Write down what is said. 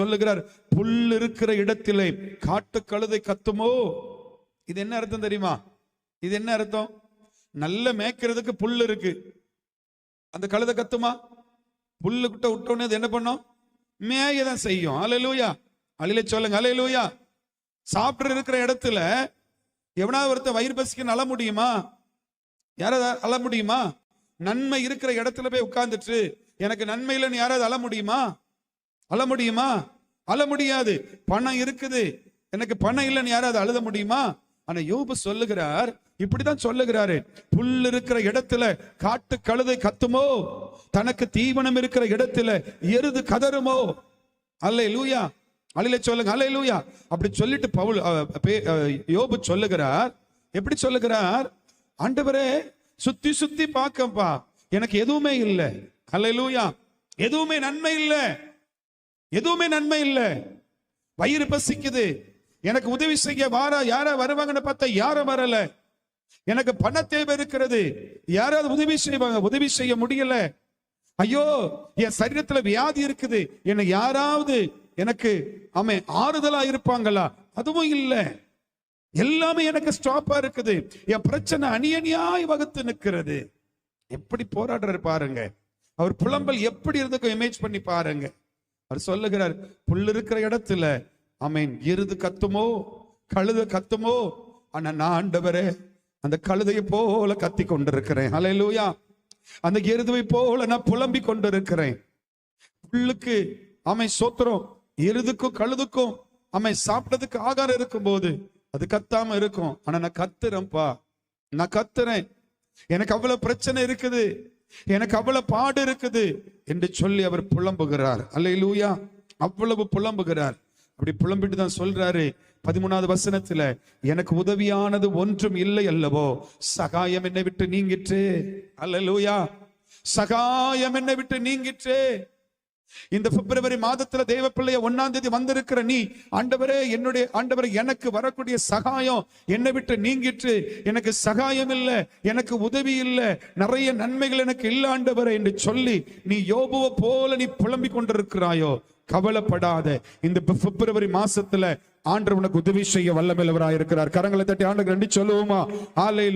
சொல்லுகிறார் புல் இருக்கிற இடத்திலே காட்டு கழுதை கத்துமோ? இது என்ன அர்த்தம் தெரியுமா? இது என்ன அர்த்தம்? நல்ல மேய்க்கிறதுக்கு புல் இருக்கு. அந்த கழுதை கத்துமா? புல்லு கிட்ட விட்டோன்னே அது என்ன பண்ணும்? மேய தான் செய்யும். அலையலூயா அழில சொல்லுங்க. அலையலூயா சாப்பிட்டு இருக்கிற இடத்துல எவனாவது ஒருத்தன் வயிறு பசிக்கு அழ முடியுமா? யாராவது அழ முடியுமா? நன்மை இருக்கிற இடத்துல போய் உட்கார்ந்துட்டு எனக்கு நன்மையிலன்னு யாராவது அழ முடியுமா? அழ முடியுமா? அழ முடியாது. பணம் இருக்குது. எனக்கு பணம் இல்லைன்னு யாராவது அழுத முடியுமா? ஆனா யோபு சொல்லுகிறார் இப்படிதான் சொல்லுகிறாரு. புல் இருக்கிற இடத்துல காட்டு கழுதை கத்துமோ? தனக்கு தீவனம் இருக்கிற இடத்துல எருது கதறுமோ? அல்ல லூயா அலையில சொல்லுங்க அலை லூயா அப்படி சொல்லிட்டு பவுல் யோபு சொல்லுகிறார். எப்படி சொல்லுகிறார்? ஆண்டவரே சுத்தி சுத்தி பார்க்கப்பா. எனக்கு எதுவுமே இல்லை. அல்ல லூயா எதுவுமே நன்மை இல்லை. எதுவுமே நன்மை இல்லை. வயிறு பசிக்குது. எனக்கு உதவி செய்ய வாரா யாரா வருவாங்கன்னு பார்த்தா யாரும் வரல. எனக்கு பண தேவை இருக்கிறது. யாராவது உதவி செய்வாங்க. உதவி செய்ய முடியல. ஐயோ என் சரீரத்துல வியாதி இருக்குது. என்னை யாராவது எனக்கு அவன் ஆறுதலா இருப்பாங்களா? அதுவும் இல்லை. எல்லாமே எனக்கு ஸ்டாப்பா இருக்குது. என் பிரச்சனை அணியணியாய் வகுத்து நிற்கிறது. எப்படி போராடுறாரு பாருங்க. அவர் புலம்பல் எப்படி இருந்துக்கும் இமேஜ் பண்ணி பாருங்க. அவர் சொல்லுகிறார் புல் இருக்கிற இடத்துல அமேன் எருது கத்துமோ கழுத கத்துமோ ஆனா நான் ஆண்டவரே அந்த கழுதையை போல கத்தி கொண்டிருக்கிறேன். லூயா அந்த எருதுவை போல நான் புலம்பி கொண்டிருக்கிறேன். புல்லுக்கு அமை சோத்திரம் எருதுக்கும் கழுதுக்கும் அமை சாப்பிட்டதுக்கு ஆகாரம் இருக்கும் போது அது கத்தாம இருக்கும். ஆனா நான் கத்துறேன்ப்பா நான் கத்துறேன். எனக்கு அவ்வளவு பிரச்சனை இருக்குது. எனக்கு அவ்வளவு பாடு இருக்குது என்று சொல்லி அவர் புலம்புகிறார். அல்லேலூயா. அவ்வளவு புலம்புகிறார். அப்படி புலம்பிட்டு தான் சொல்றாரு. பதிமூணாவது வசனத்துல எனக்கு உதவியானது ஒன்றும் இல்லை அல்லவோ சகாயம் என்னை விட்டு நீங்கிற்று. அல்லேலூயா. சகாயம் என்னை விட்டு நீங்கிற்று. இந்த பிப்ரவரி மாதத்துல தேவ பிள்ளைய ஒன்னாம் தேதி வந்திருக்கிற நீ ஆண்டவரே என்னுடைய ஆண்டவர் எனக்கு வரக்கூடிய சகாயம் என்னை விட்டு நீங்கிட்டு எனக்கு சகாயம் இல்லை எனக்கு உதவி இல்லை நிறைய நன்மைகள் எனக்கு இல்ல ஆண்டவரே என்று சொல்லி நீ யோபுவை போல நீ புலம்பிக் கொண்டிருக்கிறாயோ கவலைப்படாத. இந்த பிப்ரவரி மாசத்துல ஆண்டவர் உனக்கு உதவி செய்ய வல்லமையிலவராயிருக்கிறார் கரங்களை தட்டி ஆண்டு ரெண்டு சொல்லுவோமா? ஆலை